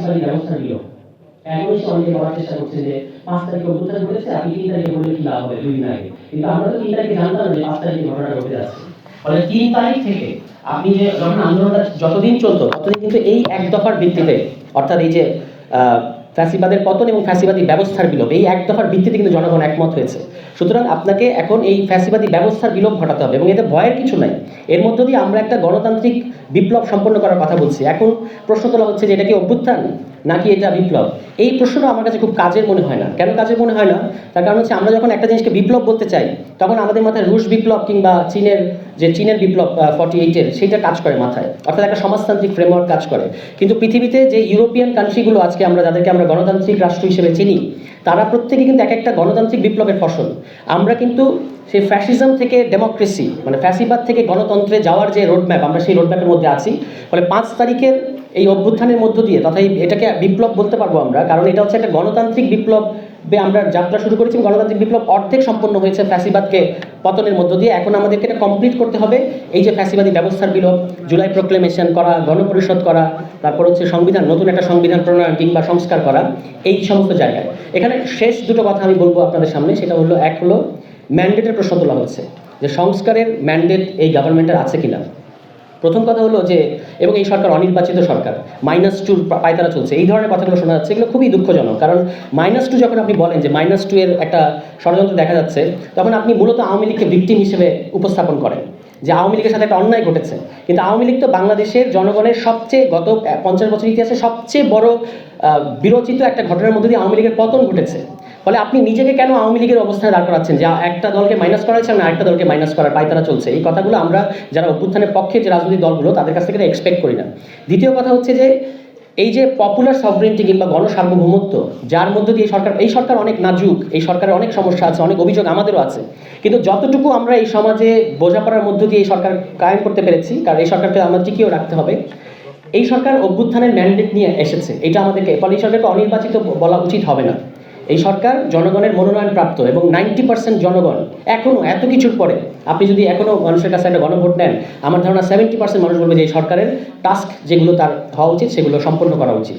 সরকারি ব্যবস্থা নিল। এখন সে অনেকে বলার চেষ্টা করছে যে, পাঁচ তারিখে অভ্যুত্থান ঘটেছে আপনি তিন তারিখে বললে কি লাভ হবে? দুই দিন আগে। কিন্তু আমরা তো তিন তারিখে জানতাম যে পাঁচ তারিখে ঘটনা ঘটে যাচ্ছে। ফলে তিন তারিখ থেকে আপনি যে যখন আন্দোলনটা যতদিন চলতো, ততদিন কিন্তু এই এক দফার ভিত্তিতে, অর্থাৎ এই যে ফ্যাসিবাদের পতন এবং ফ্যাসিবাদী ব্যবস্থার বিলোপ, এই এক দফার ভিত্তিতে কিন্তু জনগণ একমত হয়েছে। সুতরাং আপনাকে এখন এই ফ্যাসিবাদী ব্যবস্থার বিলোপ ঘটাতে হবে এবং এতে ভয়ের কিছু নাই। এর মধ্য দিয়ে আমরা একটা গণতান্ত্রিক বিপ্লব সম্পন্ন করার কথা বলছি। এখন প্রশ্ন তোলা হচ্ছে যে এটা কি অভ্যুত্থান? নাকি এটা বিপ্লব? এই প্রশ্নটা আমার কাছে খুব কাজের মনে হয় না। কেন কাজের মনে হয় না? তার কারণ হচ্ছে আমরা যখন একটা জিনিসকে বিপ্লব বলতে চাই, তখন আমাদের মাথায় রুশ বিপ্লব কিংবা চীনের, যে চীনের বিপ্লব ফর্টি এইটের সেইটা কাজ করে মাথায়। অর্থাৎ একটা সমাজতান্ত্রিক ফ্রেমওয়ার্ক কাজ করে। কিন্তু পৃথিবীতে যে ইউরোপিয়ান কান্ট্রিগুলো আজকে আমরা, যাদেরকে আমরা গণতান্ত্রিক রাষ্ট্র হিসেবে চিনি, তারা প্রত্যেকে কিন্তু এক একটা গণতান্ত্রিক বিপ্লবের ফসল। আমরা কিন্তু সেই ফ্যাসিজম থেকে ডেমোক্রেসি মানে ফ্যাসিবাদ থেকে গণতন্ত্রে যাওয়ার যে রোডম্যাপ আমরা সেই রোডম্যাপের মধ্যে আছি। ফলে পাঁচ তারিখের এই অভ্যুত্থানের মধ্য দিয়ে, তথা এটাকে বিপ্লব বলতে পারব আমরা, কারণ এটা হচ্ছে একটা গণতান্ত্রিক বিপ্লব আমরা যাত্রা শুরু করেছি গণতান্ত্রিক বিপ্লব অর্ধেক সম্পন্ন হয়েছে ফ্যাসিবাদকে পতনের মধ্য দিয়ে। এখন আমাদেরকে এটা কমপ্লিট করতে হবে। এই যে ফ্যাসিবাদী ব্যবস্থার বিলোপ, জুলাই প্রোক্লেমেশন করা, গণপরিষদ করা, তারপর হচ্ছে সংবিধান, নতুন একটা সংবিধান প্রণয়ন কিংবা সংস্কার করা, এই সমস্ত জায়গায়। এখানে শেষ দুটো কথা আমি বলব আপনাদের সামনে, সেটা হলো, এক হলো ম্যান্ডেটের প্রশ্ন তোলা হচ্ছে, যে সংস্কারের ম্যান্ডেট এই গভর্নমেন্টের আছে কিনা। প্রথম কথা হলো যে, এবং এই সরকার অনির্বাচিত সরকার মাইনাস টুর পায়তারা চলছে। এই ধরনের কথাগুলো শোনা যাচ্ছে, এগুলো খুবই দুঃখজনক। কারণ মাইনাস টু যখন আপনি বলেন যে মাইনাস টু এর একটা ষড়যন্ত্র দেখা যাচ্ছে, তখন আপনি মূলত আওয়ামী লীগকে ভিক্টিম হিসেবে উপস্থাপন করেন, যে আওয়ামী লীগের সাথে একটা অন্যায় ঘটেছে। কিন্তু আওয়ামী লীগ তো বাংলাদেশের জনগণের সবচেয়ে গত পঞ্চাশ বছর ইতিহাসে সবচেয়ে বড় বিরোচিত একটা ঘটনার মধ্যে দিয়ে আওয়ামী লীগের পতন ঘটেছে। ফলে আপনি নিজেকে কেন আওয়ামী লীগের অবস্থায় দাঁড় করাচ্ছেন? যে একটা দলকে মাইনাস করা হচ্ছে না আরেকটা দলকে মাইনাস করার পায়তারা চলছে। এই কথাগুলো আমরা যারা অভ্যুত্থানের পক্ষে যে রাজনৈতিক দলগুলো, তাদের কাছ থেকে এক্সপেক্ট করি না। দ্বিতীয় কথা হচ্ছে যে, এই যে পপুলার সভরেন্টি কিংবা গণসার্বভৌমত্ব, যার মধ্যে দিয়ে সরকার, এই সরকার অনেক নাজুক, এই সরকারের অনেক সমস্যা আছে, অনেক অভিযোগ আমাদেরও আছে। কিন্তু যতটুকু আমরা এই সমাজে বোঝাপড়ার মধ্য দিয়ে এই সরকার কায়েম করতে পেরেছি, কারণ এই সরকারকে আমরা টিকিয়েও রাখতে হবে, এই সরকার অভ্যুত্থানের ম্যান্ডেট নিয়ে এসেছে। এটা আমাদেরকে, ফলে এই সরকারকে অনির্বাচিত বলা উচিত হবে না। এই সরকার জনগণের মনোনয়ন প্রাপ্ত এবং নাইনটি পার্সেন্ট জনগণ এখনও এত কিছুর পরে, আপনি যদি এখনও মানুষের কাছে একটা গণভোট নেন, আমার ধারণা সেভেন্টি পার্সেন্ট মানুষ বলবে যে এই সরকারের টাস্ক যেগুলো তার হওয়া উচিত সেগুলো সম্পন্ন করা উচিত।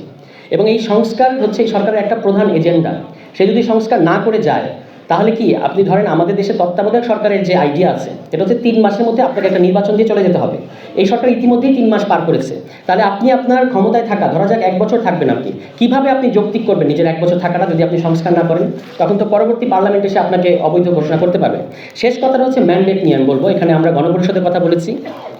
এবং এই সংস্কার হচ্ছে এই সরকারের একটা প্রধান এজেন্ডা সে যদি সংস্কার না করে যায় তাহলে কি, আপনি ধরেন আমাদের দেশে তত্ত্বাবধায়ক সরকারের যে আইডিয়া আছে, এটা হচ্ছে তিন মাসের মধ্যে আপনাকে একটা নির্বাচন দিয়ে চলে যেতে হবে। এই সরকার ইতিমধ্যেই তিন মাস পার করেছে। তাহলে আপনি আপনার ক্ষমতায় থাকা, ধরা যাক এক বছর থাকবেন আপনি, কীভাবে আপনি যৌক্তিক করবেন নিজের এক বছর থাকাটা যদি আপনি সংস্কার না করেন? তখন তো পরবর্তী পার্লামেন্ট এসে আপনাকে অবৈধ ঘোষণা করতে পারবে। শেষ কথাটা হচ্ছে ম্যান্ডেট নিয়ে আমি বলব, এখানে আমরা গণপরিষদের কথা বলেছি,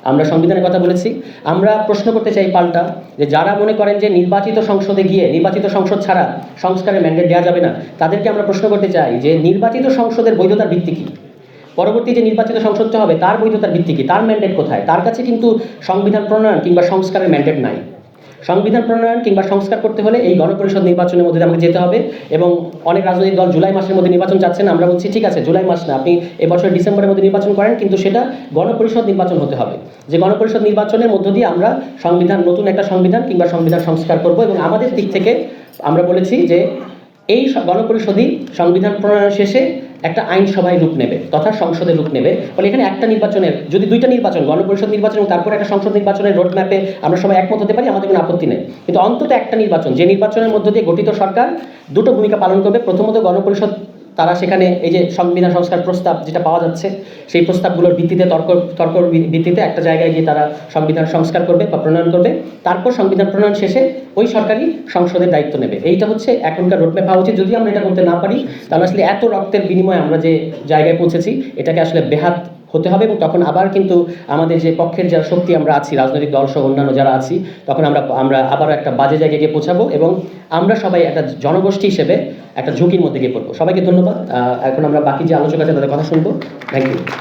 আমরা সংবিধানের কথা বলেছি। আমরা প্রশ্ন করতে চাই পাল্টা, যে যারা মনে করেন যে নির্বাচিত সংসদে গিয়ে, নির্বাচিত সংসদ ছাড়া সংস্কারের ম্যান্ডেট দেওয়া যাবে না, তাদেরকে আমরা প্রশ্ন করতে চাই যে নির্বাচিত সংসদের বৈধতার ভিত্তি কী? পরবর্তী যে নির্বাচিত সংসদটা হবে, তার বৈধতার ভিত্তি কী? তার ম্যান্ডেট কোথায়? তার কাছে কিন্তু সংবিধান প্রণয়ন কিংবা সংস্কারের ম্যান্ডেট নাই। সংবিধান প্রণয়ন কিংবা সংস্কার করতে হলে এই গণপরিষদ নির্বাচনের মধ্যে আমাকে যেতে হবে এবং অনেক রাজনৈতিক দল জুলাই মাসের মধ্যে নির্বাচন চাচ্ছেন আমরা বলছি, ঠিক আছে, জুলাই মাস না, আপনি এবছর ডিসেম্বরের মধ্যে নির্বাচন করেন, কিন্তু সেটা গণপরিষদ নির্বাচন হতে হবে। যে গণপরিষদ নির্বাচনের মধ্য দিয়ে আমরা সংবিধান, নতুন একটা সংবিধান কিংবা সংবিধান সংস্কার করব এবং আমাদের দিক থেকে আমরা বলেছি যে এই গণপরিষদই সংবিধান প্রণয়ন শেষে একটা আইনসভায় রূপ নেবে, তথা সংসদে রূপ নেবে। ফলে এখানে একটা নির্বাচনের, যদি দুইটা নির্বাচন, গণপরিষদ নির্বাচন এবং তারপরে একটা সংসদ নির্বাচনের রোড ম্যাপে আমরা সবাই একমত হতে পারি, আমাদের কোনো আপত্তি নেই। কিন্তু অন্তত একটা নির্বাচন, যে নির্বাচনের মধ্য দিয়ে গঠিত সরকার দুটো ভূমিকা পালন করবে। প্রথমত গণপরিষদ তারা সেখানে এই যে সংবিধান সংস্কার প্রস্তাব যেটা পাওয়া যাচ্ছে, সেই প্রস্তাবগুলোর ভিত্তিতে তর্ক তর্ক ভিত্তিতে একটা জায়গায় গিয়ে তারা সংবিধান সংস্কার করবে বা প্রণয়ন করবে। তারপর সংবিধান প্রণয়ন শেষে ওই সরকারই সংসদের দায়িত্ব নেবে। এইটা হচ্ছে এখনকার রোডম্যাপ হওয়া উচিত যদি আমরা এটা করতে না পারি, তাহলে আসলে এত রক্তের বিনিময়ে আমরা যে জায়গায় পৌঁছেছি, এটাকে আসলে বেহাত হতে হবে এবং তখন আবার কিন্তু আমাদের যে পক্ষের যারা শক্তি আমরা আছি, রাজনৈতিক দল সহ অন্যান্য যারা আছি, তখন আমরা আমরা আবার একটা বাজে জায়গায় গিয়ে পৌঁছাবো এবং আমরা সবাই একটা জনগোষ্ঠী হিসেবে একটা ঝুঁকির মধ্যে গিয়ে পড়ব। সবাইকে ধন্যবাদ। এখন আমরা বাকি যে আলোচক আছে, তাদের কথা শুনব। Thank you